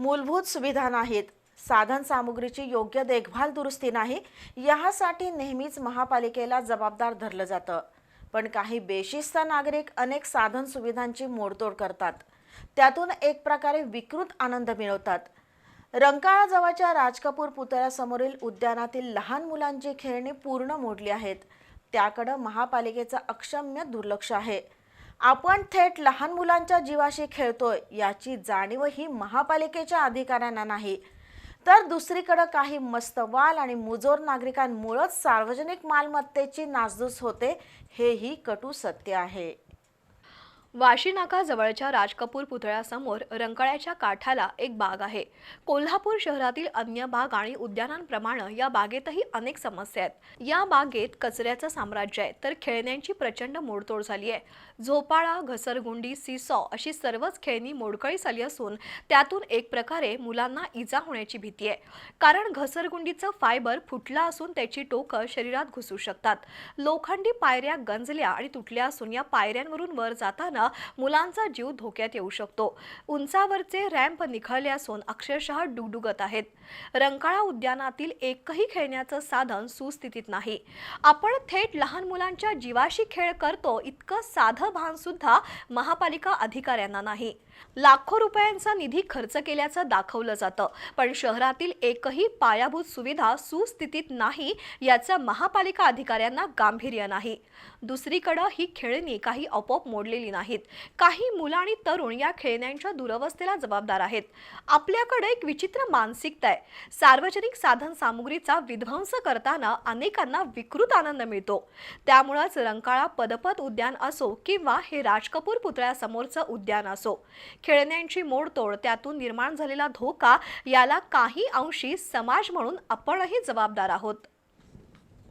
मूलभूत सुविधा नाहीत. साधन सामुग्रीची योग्य देखभाल दुरुस्ती नाही यासाठी नेहमीच महापालिकेला जबाबदार धरलं जातं. पण काही बेशिस्त नागरिक अनेक साधन सुविधांची मोडतोड करतात. त्यातून एक प्रकारे विकृत आनंद मिळवतात. रंकाळाजवळच्या राज कपूर पुतळ्यासमोरील उद्यानातील लहान मुलांची खेळणी पूर्ण मोडली आहेत. त्याकडं महापालिकेचं अक्षम्य दुर्लक्ष आहे. आपण थेट लहान मुलांच्या जीवाशी खेळतोय याची जाणीवही महापालिकेच्या अधिकाऱ्यांना नाही. तर दुसरीकडं काही मस्तवाल आणि मुजोर नागरिकांमुळंच सार्वजनिक मालमत्तेची नासधूस होते हेही कटू सत्य आहे. वाशी नाका जवळच्या राजकपूर पुतळ्यासमोर रंकाळ्याच्या काठाला एक बाग आहे. कोल्हापूर शहरातील अन्य बाग आणि उद्यानांप्रमाणे या बागेतही अनेक समस्या आहेत. या बागेत कचऱ्याचं साम्राज्य आहे तर खेळण्यांची प्रचंड मोडतोड झाली आहे. झोपाळा घसरगुंडी सीसॉ अशी सर्वच खेळणी मोडकळी झाली असून त्यातून एक प्रकारे मुलांना इजा होण्याची भीती आहे. कारण घसरगुंडीचं फायबर फुटलं असून त्याची टोकं शरीरात घुसू शकतात. लोखंडी पायऱ्या गंजल्या आणि तुटल्या असून या पायऱ्यांवरून वर जाताना मुलांचा जीव धोक्यात येऊ शकतो. उंचावरचे रॅम्प निखळले असून अक्षरशः डुगडुगत आहेत. रंकाळा उद्यानातील एकही खेळण्याचं साधन सुस्थितीत नाही. आपण थेट लहान मुलांच्या जीवाशी खेळ करतो इतकं साधं भान सुद्धा महापालिका अधिकाऱ्यांना नाही. लाखो रुपयांचा निधी खर्च केल्याचं दाखवलं जातं पण शहरातील एकही पायाभूत सुविधा सुस्थितीत नाही याचं महापालिका अधिकाऱ्यांना गांभीर्य नाही. दुसरीकडं ही खेळणी काही आपोआप मोडलेली नाही. नाहीत काही मुलं आणि तरुण या खेळण्यांच्या दुरवस्थेला जबाबदार आहेत. आपल्याकडे एक विचित्र मानसिकता आहे. सार्वजनिक साधन सामुग्रीचा विध्वंस करताना अनेकांना विकृत आनंद मिळतो. त्यामुळंच रंकाळा पदपथ उद्यान असो किंवा हे राज कपूर पुतळ्यासमोरचं उद्यान असो खेळण्यांची मोडतोड त्यातून निर्माण झालेला धोका याला काही अंशी समाज म्हणून आपणही जबाबदार आहोत.